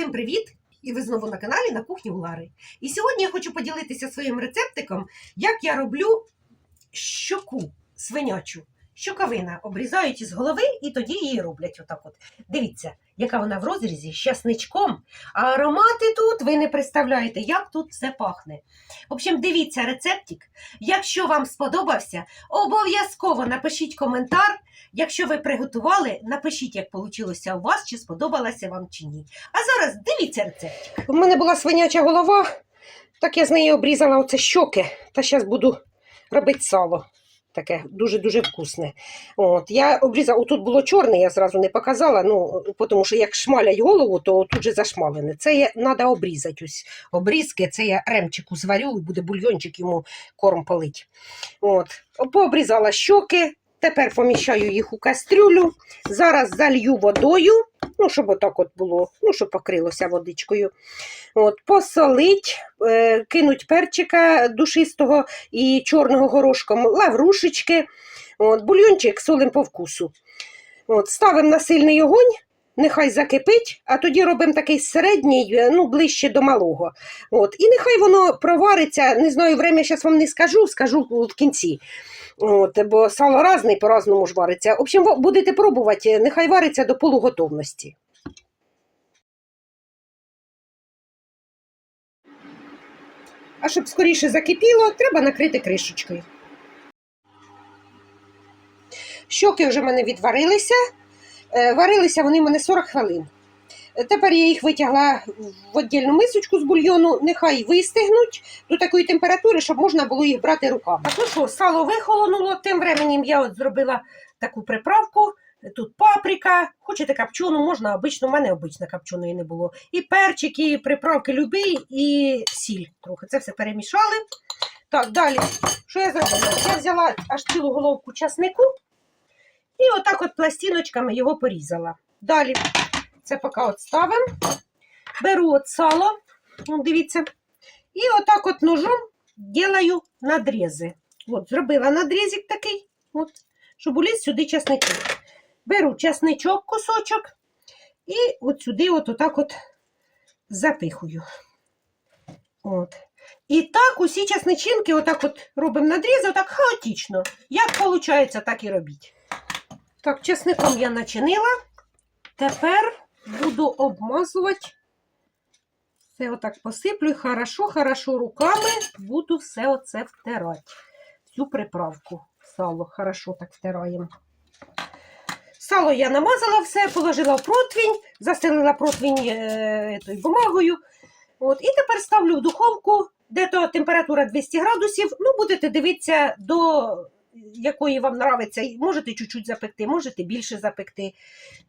Всім привіт! І ви знову на каналі на кухні у Лари. І сьогодні я хочу поділитися своїм рецептиком, як я роблю щоку свинячу. Щоковина обрізають із голови і тоді її роблять отак от. Дивіться, яка вона в розрізі з часничком. А аромати тут ви не представляєте, як тут все пахне. В общем, дивіться рецептик. Якщо вам сподобався, обов'язково напишіть коментар. Якщо ви приготували, напишіть, як вийшло у вас, чи сподобалося вам чи ні. А зараз дивіться рецептик. У мене була свиняча голова, так я з неї обрізала оце щоки, та зараз буду робити сало. Таке дуже-дуже вкусне. От, я обрізала, тут було чорне, я зразу не показала, ну, тому що як шмалять голову, то тут же зашмалене. Це треба обрізати. Ось обрізки, це я ремчику зварю і буде бульйончик йому корм полить. От, пообрізала щоки, тепер поміщаю їх у кастрюлю. Зараз залью водою, ну, щоб отак от було, ну, щоб покрилося водичкою. От, посолить, е, кинуть перчика душистого і чорного горошком, лаврушечки, от, бульйончик солим по вкусу. От, ставимо на сильний огонь, нехай закипить, а тоді робимо такий середній, е, ну, ближче до малого. От, і нехай воно провариться, не знаю, время зараз вам не скажу, скажу в кінці. От, бо сало разне по-разному ж вариться. В общем, будете пробувати, нехай вариться до полуготовності. А щоб скоріше закипіло, треба накрити кришечкою. Щоки вже в мене відварилися. Е, Варилися вони в мене 40 хвилин. Е, Тепер я їх витягла в віддільну мисочку з бульйону, нехай вистигнуть до такої температури, щоб можна було їх брати руками. Так, ну що, сало вихолонуло, тим временем я от зробила таку приправку. Тут паприка, хочете копчену, можна обичну, у мене обична копченої не було. І перчики, і приправки любі, і сіль трохи. Це все перемішали. Так, далі, що я зробила? Я взяла аж цілу головку часнику і отак от пластиночками його порізала. Далі це поки от ставимо. Беру от сало, ну, дивіться, і отак от ножом ділаю надрізи. От, зробила надрізик такий, от, щоб уліз сюди часничок. Беру часничок, кусочок, і от сюди от отак от запихую. От. І так усі часничинки отак от робимо надріз, отак хаотично. Як виходить, так і робіть. Так, чесником я начинила. Тепер буду обмазувати. Все отак посиплю і хорошо, хорошо руками буду все оце втирати. Всю приправку. Сало хорошо так втираємо. Сало я намазала все, положила в противень, застелила противень е, тою бумагою. От, і тепер ставлю в духовку, де то температура 200 градусів. Ну, будете дивитися до якої вам нравиться. Можете чуть-чуть запекти, можете більше запекти.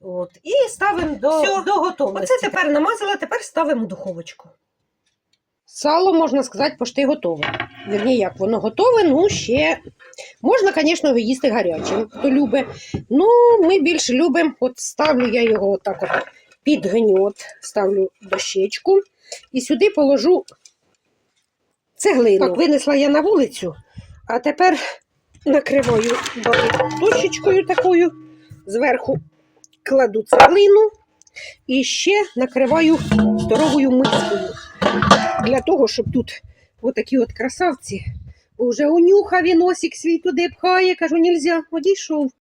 От. І ставимо до, до готовності. Оце тепер намазала, тепер ставимо в духовочку. Сало, можна сказати, почти готове. Вірні, як воно готове, ну ще можна, звісно, його їсти гарячим, хто любить. Ну, ми більше любимо, от ставлю я його отак от під гньот, ставлю дощечку і сюди положу цеглину. Так, винесла я на вулицю, а тепер накриваю дощечкою такою, зверху кладу цеглину і ще накриваю здоровою мискою. Для того, щоб тут отакі от красавці, бо вже унюхав і носик свій туди пхає, кажу, нельзя, одійшов.